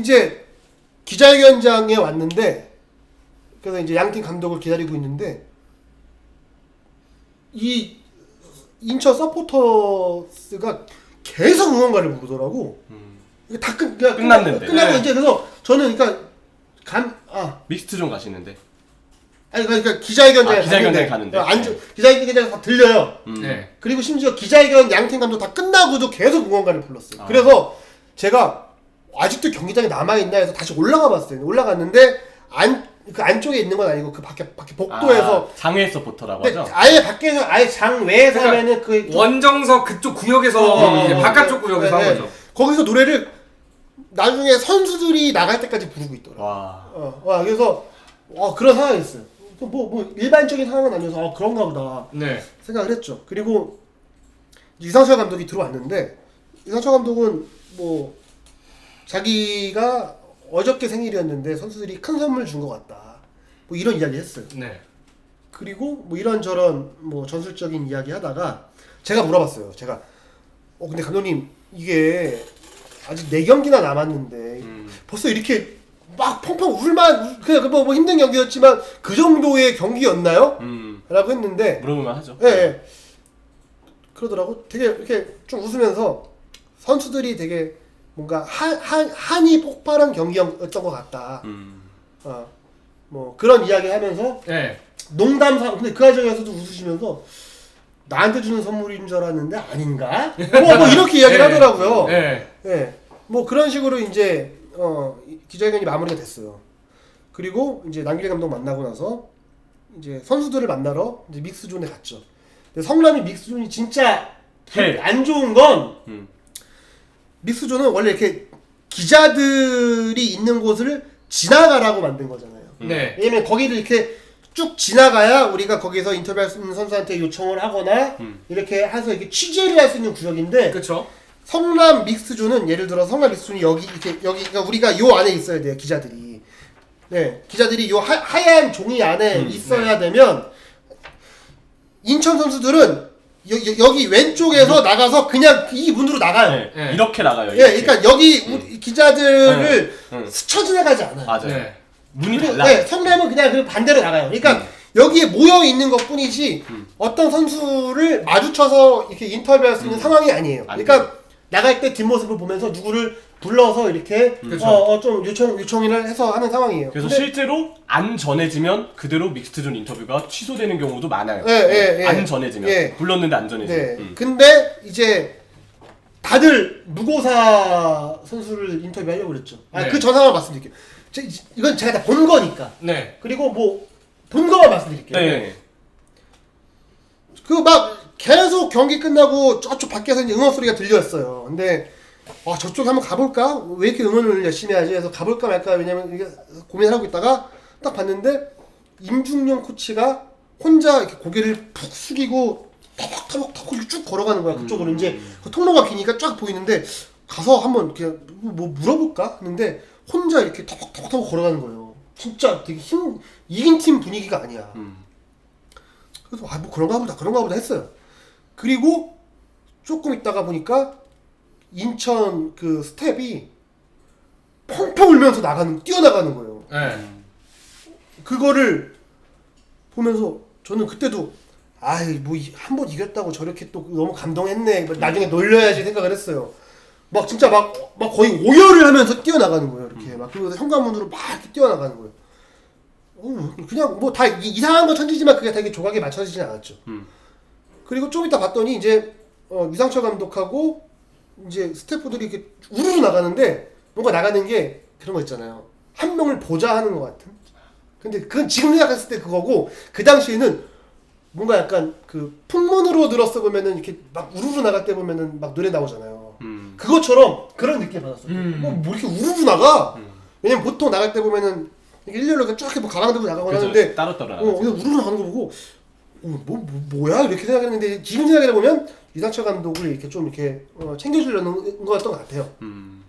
이제 기자회견장에 왔는데 그래서 이제 양팀 감독을 기다리고 있는데 이 인천 서포터스가 계속 응원가를 부르더라고. 음. 이게 다 끝, 그러니까 끝났는데. 끝나고 네. 이제 그래서 저는 그러니까 간 아 믹스트 좀 가시는데. 아니 그러니까 기자회견장에 아, 기자회견장에 가는데. 어, 앉아 기자회견장에서 다 들려요. 음. 네. 그리고 심지어 기자회견 양팀 감독 다 끝나고도 계속 응원가를 불렀어요. 아. 그래서 제가 아직도 경기장에 남아 있나 해서 다시 올라가 봤어요. 올라갔는데 안 그 안쪽에 있는 건 아니고 그 밖에 밖에 복도에서 아, 장외 서포터라고 근데 하죠. 아예 밖에서 아예 장 외에서 그러니까 하면은 그 원정석 그쪽 구역에서 어, 이제 어, 바깥쪽 어, 구역에서 네, 한 네. 거죠. 거기서 노래를 나중에 선수들이 나갈 때까지 부르고 있더라고. 와. 어, 와, 그래서 어, 그런 상황이 있어요. 뭐, 뭐 일반적인 상황은 아니어서 어, 그런가 보다 네. 생각을 했죠. 그리고 이상철 감독이 들어왔는데 이상철 감독은 뭐 자기가 어저께 생일이었는데 선수들이 큰 선물 준 것 같다. 뭐 이런 이야기 했어요. 네. 그리고 뭐 이런저런 뭐 전술적인 이야기 하다가 제가 물어봤어요. 제가 어 근데 감독님 이게 아직 네 경기나 남았는데 음. 벌써 이렇게 막 펑펑 울만 그냥 뭐, 뭐 힘든 경기였지만 그 정도의 경기였나요? 음. 라고 했는데 물어보면 하죠. 예, 예. 그러더라고. 되게 이렇게 좀 웃으면서 선수들이 되게 뭔가 한, 한, 한이 폭발한 경기였던 것 같다. 음. 어, 뭐 그런 이야기 하면서 네. 농담상 근데 그 과정에서도 웃으시면서 나한테 주는 선물인 줄 알았는데 아닌가? 뭐, 뭐 이렇게 이야기를 네. 하더라고요. 네. 예. 뭐 그런 식으로 이제 어, 이 기자회견이 마무리가 됐어요. 그리고 이제 남길 감독 만나고 나서 이제 선수들을 만나러 이제 믹스존에 갔죠. 근데 성남이 믹스존이 진짜 헬. 안 좋은 건 음. 믹스존은 원래 이렇게 기자들이 있는 곳을 지나가라고 만든 거잖아요. 네. 왜냐면 거기를 이렇게 쭉 지나가야 우리가 거기서 인터뷰할 수 있는 선수한테 요청을 하거나 음. 이렇게 해서 이렇게 취재를 할 수 있는 구역인데 그렇죠. 성남 믹스존은 예를 들어 성남 믹스존이 여기 이렇게 여기 그러니까 우리가 요 안에 있어야 돼요 기자들이 네 기자들이 요 하, 하얀 종이 안에 음, 있어야 되면 인천 선수들은 여, 기 왼쪽에서 나가서 그냥 이 문으로 나가요 네. 네. 이렇게 나가요. 예 이렇게. 그러니까 여기 우리 기자들을 네. 음. 스쳐 지나가지 않아요 맞아요. 네. 문이 그리고, 달라. 네, 성남은 그냥 그 반대로 나가요. 그러니까 음. 여기에 모여 있는 것 뿐이지 음. 어떤 선수를 마주쳐서 이렇게 인터뷰할 수 있는 음. 상황이 아니에요. 안 그러니까 나갈 때 뒷모습을 보면서 누구를 불러서 이렇게 그쵸. 어, 어, 좀 요청 요청을 해서 하는 상황이에요. 그래서 근데- 실제로 안 전해지면 그대로 믹스트존 인터뷰가 취소되는 경우도 많아요. 예, 예, 예. 안 전해지면 예. 불렀는데 안 전해지면. 네. 음. 근데 이제 다들 무고사 선수를 인터뷰하려고 그랬죠. 아, 네. 그 전상을 말씀드릴게요. 제- 이건 제가 다 본 거니까. 네. 그리고 뭐 본 거만 말씀드릴게요. 네. 그 막 계속 경기 끝나고 저쪽 밖에서 이제 응원 소리가 들렸어요. 근데 아 저쪽 한번 가볼까? 왜 이렇게 응원을 열심히 하지? 해서 가볼까 말까 왜냐면 이게 고민을 하고 있다가 딱 봤는데 임중용 코치가 혼자 이렇게 고개를 푹 숙이고 터벅터벅터벅 쭉 걸어가는 거야 그쪽으로 음. 이제 그 통로가 기니까 쫙 보이는데 가서 한번 그냥 뭐 물어볼까 했는데 혼자 이렇게 터벅터벅터벅 걸어가는 거예요. 진짜 되게 힘 이긴 팀 분위기가 아니야. 음. 그래서 아 뭐 그런가 보다 그런가 보다 했어요. 그리고 조금 있다가 보니까 인천 그 스텝이 펑펑 울면서 나가는 뛰어나가는 거예요. 네. 그거를 보면서 저는 그때도 아이 뭐한 번 이겼다고 저렇게 또 너무 감동했네. 뭐 나중에 놀려야지 생각을 했어요. 막 진짜 막, 막 거의 오열을 하면서 뛰어나가는 거예요. 이렇게 막 그리고 현관문으로 막 이렇게 뛰어나가는 거예요. 어, 그냥 뭐 다 이상한 건 천지지만 그게 되게 조각에 맞춰지진 않았죠. 음. 그리고 좀 이따 봤더니 이제 어, 유상철 감독하고 이제 스태프들이 이렇게 우르르 나가는데 뭔가 나가는 게 그런 거 있잖아요. 한 명을 보자 하는 것 같은. 근데 그건 지금 생각했을 때 그거고 그 당시에는 뭔가 약간 그 풍문으로 들었어 보면은 이렇게 막 우르르 나갈 때 보면은 막 노래 나오잖아요. 음. 그것처럼 그런 느낌 받았어요. 음. 뭐, 뭐 이렇게 우르르 나가? 음. 왜냐면 보통 나갈 때 보면은 이렇게 일렬로 이렇게 쫙 이렇게 뭐 가방 들고 나가거나 하는데 따로 따로 어, 나가죠. 그냥 우르르 나가는 거 보고 어, 뭐, 뭐 뭐야 이렇게 생각했는데 지금 생각해 보면 이상철 감독을 이렇게 좀 이렇게 어, 챙겨주려는 거였던 것 같아요. 음.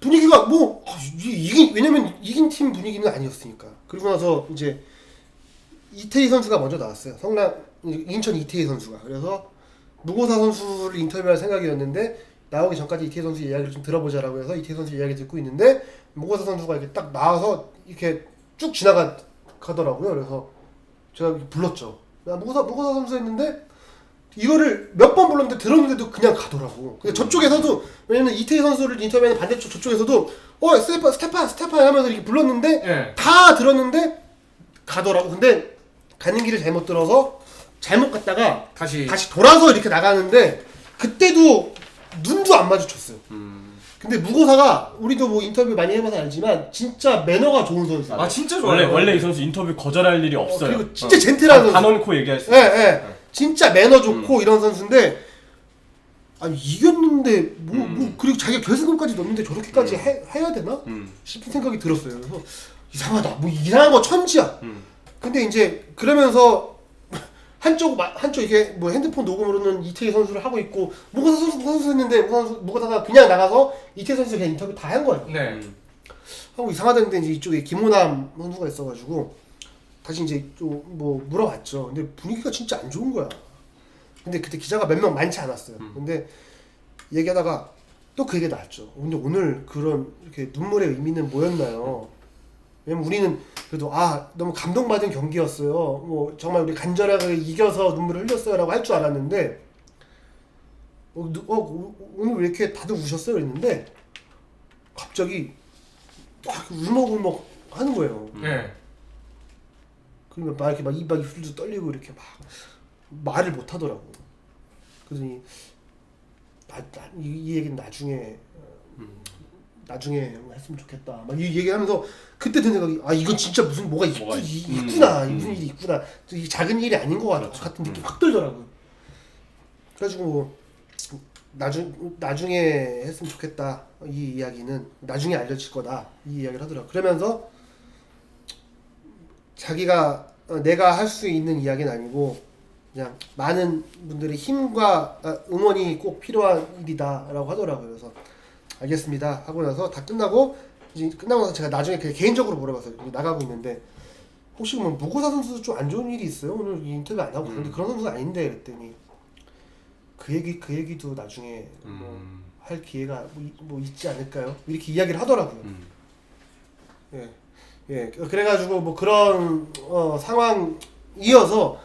분위기가 뭐 아, 이- 이긴 왜냐면 이긴 팀 분위기는 아니었으니까. 그리고 나서 이제 이태희 선수가 먼저 나왔어요. 성남 인천 이태희 선수가 그래서 무고사 선수를 인터뷰할 생각이었는데 나오기 전까지 이태희 선수 이야기를 좀 들어보자라고 해서 이태희 선수 이야기 듣고 있는데 무고사 선수가 이렇게 딱 나와서 이렇게 쭉 지나가 가더라고요. 그래서 제가 불렀죠. 나 무고사 무고사 선수 했는데 이거를 몇 번 불렀는데 들었는데도 그냥 가더라고. 근데 저쪽에서도 왜냐면 이태희 선수를 인터뷰하는 반대쪽 저쪽에서도 어 스테파 스테파 스테파 하면서 이렇게 불렀는데 예. 다 들었는데 가더라고. 근데 가는 길을 잘못 들어서 잘못 갔다가 다시 다시 돌아서 이렇게 나가는데 그때도 눈도 안 마주쳤어요. 음. 근데 무고사가 우리도 뭐 인터뷰 많이 해봐서 알지만 진짜 매너가 좋은 선수야. 아 진짜 좋아요. 원래 원래 이 선수 인터뷰 거절할 일이 없어요. 그리고 진짜 젠틀한 선수. 단언코 얘기할 수. 예, 있어요. 예. 진짜 매너 좋고 이런 선수인데 아니 이겼는데 뭐, 음. 뭐 그리고 자기가 결승점까지 넣는데 저렇게까지 해, 해야 되나 음. 싶은 생각이 들었어요. 그래서 이상하다. 뭐 이상한 거 천지야. 음. 근데 이제 그러면서 한쪽 마- 한쪽 이게 뭐 핸드폰 녹음으로는 이태희 선수를 하고 있고 무고사 선수 무고사 선수 했는데 무고사 선수 무고사가 그냥 나가서 이태희 선수 그냥 인터뷰 다 한 거예요. 네. 음. 하고 이상하다는데 이제 이쪽에 김호남 선수가 있어가지고 다시 이제 좀뭐 물어봤죠. 근데 분위기가 진짜 안 좋은 거야. 근데 그때 기자가 몇 명 많지 않았어요. 근데 얘기하다가 또 그 얘기가 나왔죠. 근데 오늘 그런 이렇게 눈물의 의미는 뭐였나요? 왜냐면 우리는 그래도 아 너무 감동받은 경기였어요. 뭐 정말 우리 간절하게 이겨서 눈물을 흘렸어요라고 할 줄 알았는데 어, 누- 어, 오- 오늘 왜 이렇게 다들 우셨어요? 그랬는데 갑자기 막 울먹울먹 하는 거예요. 예. 그러니까 막 이렇게 막 입 막 입술도 떨리고 이렇게 막 말을 못 하더라고. 그러더니 나, 나, 이, 이 얘기는 나중에 어, 나중에 했으면 좋겠다. 막 이 얘기하면서 그때 든 생각이 아 이건 진짜 무슨 뭐가, 있, 뭐가 있- 이- 음, 있구나 음. 무슨 일이 있구나. 이 작은 일이 아닌 것 같, 그렇죠. 같은 느낌 음. 확 들더라고. 그래가지고 뭐 나중 나중에 했으면 좋겠다. 이 이야기는 나중에 알려질 거다. 이 이야기를 하더라고. 그러면서 자기가 어, 내가 할 수 있는 이야기는 아니고 그냥 많은 분들의 힘과 아, 응원이 꼭 필요한 일이다라고 하더라고요. 그래서 알겠습니다 하고 나서 다 끝나고 이제 끝나고 나서 제가 나중에 그냥 개인적으로 물어봤어요. 나가고 있는데 혹시 뭐 무고사 선수 좀 안 좋은 일이 있어요? 오늘 인터뷰 안 하고 그런데 그런 선수가 아닌데 그랬더니 그 얘기 그 얘기도 나중에 뭐 음. 할 기회가 뭐, 이- 뭐 있지 않을까요? 이렇게 이야기를 하더라고요. 음. 예, 예. 그래가지고 뭐 그런 어, 상황 이어서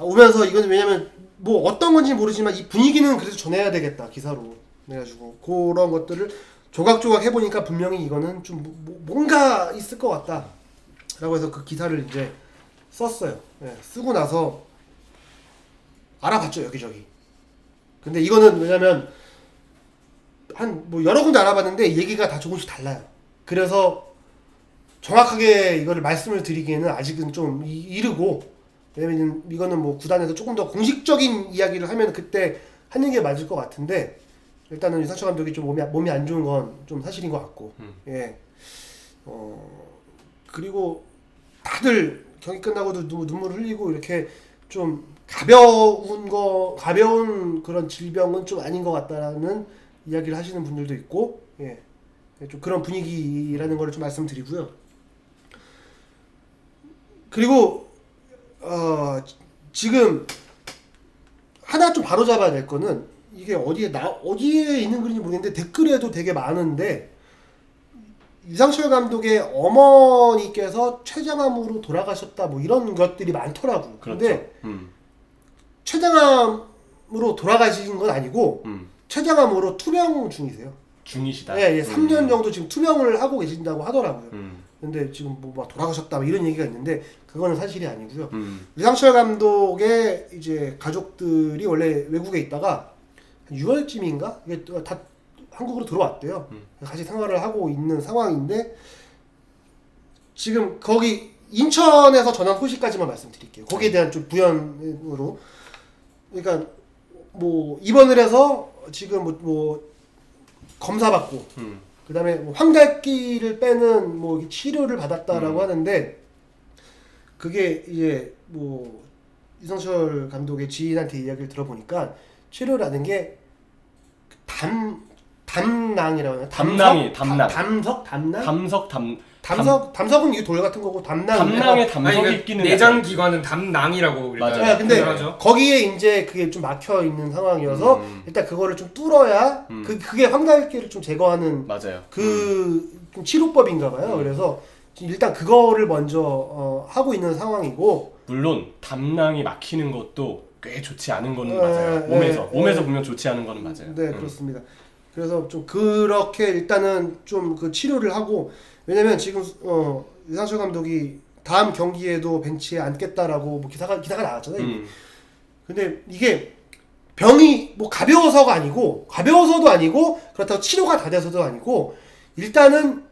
오면서 이건 왜냐면 뭐 어떤 건지 모르지만 이 분위기는 그래도 전해야 되겠다 기사로 그래가지고 그런 것들을 조각조각 해보니까 분명히 이거는 좀 뭐- 뭐- 뭔가 있을 것 같다라고 해서 그 기사를 이제 썼어요. 예, 쓰고 나서 알아봤죠 여기저기. 근데 이거는 왜냐면 한 뭐 여러 군데 알아봤는데 얘기가 다 조금씩 달라요. 그래서 정확하게 이거를 말씀을 드리기에는 아직은 좀 이- 이르고 왜냐면 이거는 뭐 구단에서 조금 더 공식적인 이야기를 하면 그때 하는 게 맞을 것 같은데 일단은 유상철 감독이 좀 몸이 몸이 안 좋은 건 좀 사실인 것 같고 음. 예. 어 그리고 다들 경기 끝나고도 눈- 눈물 흘리고 이렇게 좀 가벼운 거 가벼운 그런 질병은 좀 아닌 것 같다라는 이야기를 하시는 분들도 있고 예. 예, 좀 그런 분위기라는 거를 좀 말씀드리고요. 그리고 어 지- 지금 하나 좀 바로 잡아야 될 거는 이게 어디에 나 어디에 있는 글인지 모르겠는데 댓글에도 되게 많은데 유상철 감독의 어머니께서 췌장암으로 돌아가셨다 뭐 이런 것들이 많더라고. 그렇죠. 근데 음. 췌장암으로 돌아가신 건 아니고 음. 췌장암으로 투병 중이세요. 중이시다. 예, 예, 3년 음. 정도 지금 투병을 하고 계신다고 하더라고요. 음. 근데 지금 뭐 막 돌아가셨다 뭐 이런 얘기가 있는데 그거는 사실이 아니고요. 음. 유상철 감독의 이제 가족들이 원래 외국에 있다가 6월쯤인가 이게 또 다 한국으로 들어왔대요. 음. 같이 생활을 하고 있는 상황인데 지금 거기 인천에서 전한 소식까지만 말씀드릴게요. 거기에 대한 좀 부연으로 그러니까 뭐 입원을 해서 지금 뭐, 뭐 검사 받고 음. 그 다음에 뭐 황달기를 빼는 뭐 치료를 받았다라고 음. 하는데 그게 이제 뭐 이성철 감독의 지인한테 이야기를 들어보니까 치료라는 게담 담낭이라고 하나? 담낭이, 담낭. 담석 담낭 담석 담 담석 담석은 이게 돌 같은 거고 담낭 담낭에 아니, 담석이 그 끼는 내장 약간- 기관은 담낭이라고 맞아요. 네, 근데 하죠. 거기에 이제 그게 좀 막혀 있는 상황이어서 음. 일단 그거를 좀 뚫어야 음. 그 그게 황달기를 좀 제거하는 맞아요. 그 좀 치료법인가 봐요. 음. 그래서 지금 일단 그거를 먼저 어, 하고 있는 상황이고 물론 담낭이 막히는 것도 꽤 좋지 않은 거는 에, 맞아요. 에, 몸에서 에. 몸에서 보면 좋지 않은 거는 맞아요. 네 음. 그렇습니다. 그래서 좀 그렇게 일단은 좀 그 치료를 하고 왜냐면 지금 어 이상철 감독이 다음 경기에도 벤치에 앉겠다라고 뭐 기사가 기사가 나왔잖아요. 이미. 음. 근데 이게 병이 뭐 가벼워서가 아니고 가벼워서도 아니고 그렇다고 치료가 다 돼서도 아니고 일단은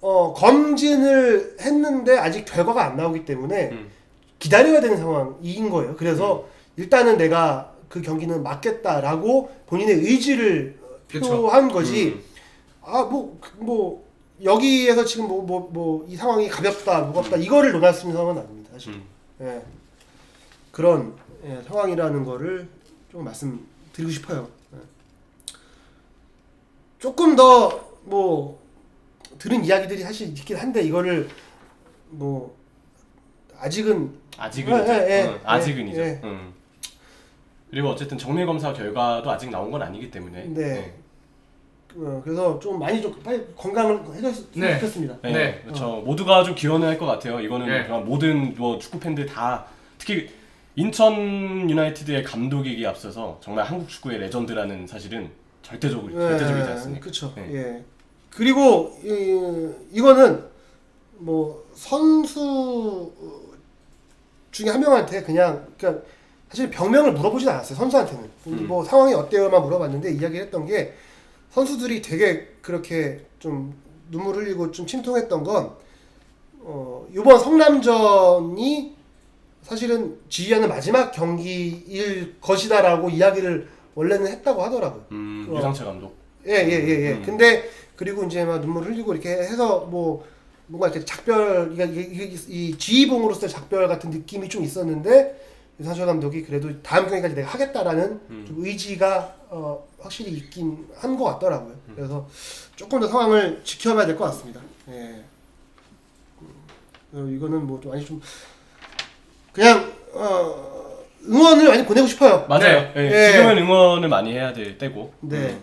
어 검진을 했는데 아직 결과가 안 나오기 때문에 음. 기다려야 되는 상황인 거예요. 그래서 일단은 내가 그 경기는 맞겠다라고 본인의 의지를. 표한 거지. 음. 아뭐뭐 여기에서 지금 뭐 뭐 뭐 이 상황이 가볍다 무겁다 이거를 논할 수 있는 상황은 아닙니다. 사실. 음. 예. 그런 예, 상황이라는 거를 좀 말씀드리고 싶어요. 예. 조금 더 뭐 들은 이야기들이 사실 있긴 한데 이거를 뭐 아직은 아직은이죠. 예, 예, 예. 응, 아직은이죠. 예. 음. 그리고 어쨌든 정밀 검사 결과도 아직 나온 건 아니기 때문에. 네. 어, 그래서 좀 많이 좀 빨리 건강을 해줬으면 네. 좋겠습니다. 네. 네. 그렇죠. 모두가 좀 기원을 할 것 같아요. 이거는 네. 그냥 모든 뭐 축구 팬들 다 특히 인천 유나이티드의 감독이기에 앞서서 정말 한국 축구의 레전드라는 사실은 절대적으로 절대적이지 않습니까? 그렇죠. 네. 예. 그리고 이, 이거는 뭐 선수 중에 한 명한테 그냥 그냥 사실 병명을 물어보진 않았어요. 선수한테는 음. 뭐 상황이 어때요만 물어봤는데 이야기를 했던 게 선수들이 되게 그렇게 좀 눈물 흘리고 좀 침통했던 건 어, 이번 성남전이 사실은 지휘하는 마지막 경기일 것이다라고 이야기를 원래는 했다고 하더라고요. 음, 어. 유상철 감독. 예, 예, 예, 예. 음. 근데 그리고 이제 막 눈물 흘리고 이렇게 해서 뭐 뭔가 이렇게 작별, 이게, 이게 이 지휘봉으로서의 작별 같은 느낌이 좀 있었는데 유상철 감독이 그래도 다음 경기까지 내가 하겠다라는 음. 좀 의지가 어, 확실히 있긴 한 것 같더라고요. 그래서 조금 더 상황을 지켜봐야 될 것 같습니다. 예. 음, 이거는 뭐좀 많이 좀 그냥 어, 응원을 많이 보내고 싶어요. 맞아요. 예, 예. 지금은 응원을 많이 해야 될 때고. 네. 음,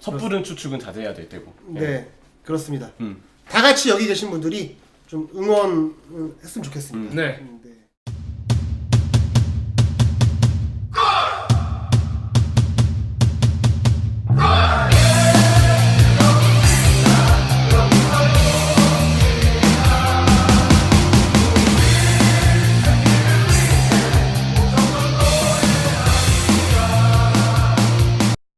섣부른 추측은 자제해야 될 때고. 예. 네, 그렇습니다. 음. 다 같이 여기 계신 분들이 좀 응원했으면 좋겠습니다. 네. 음,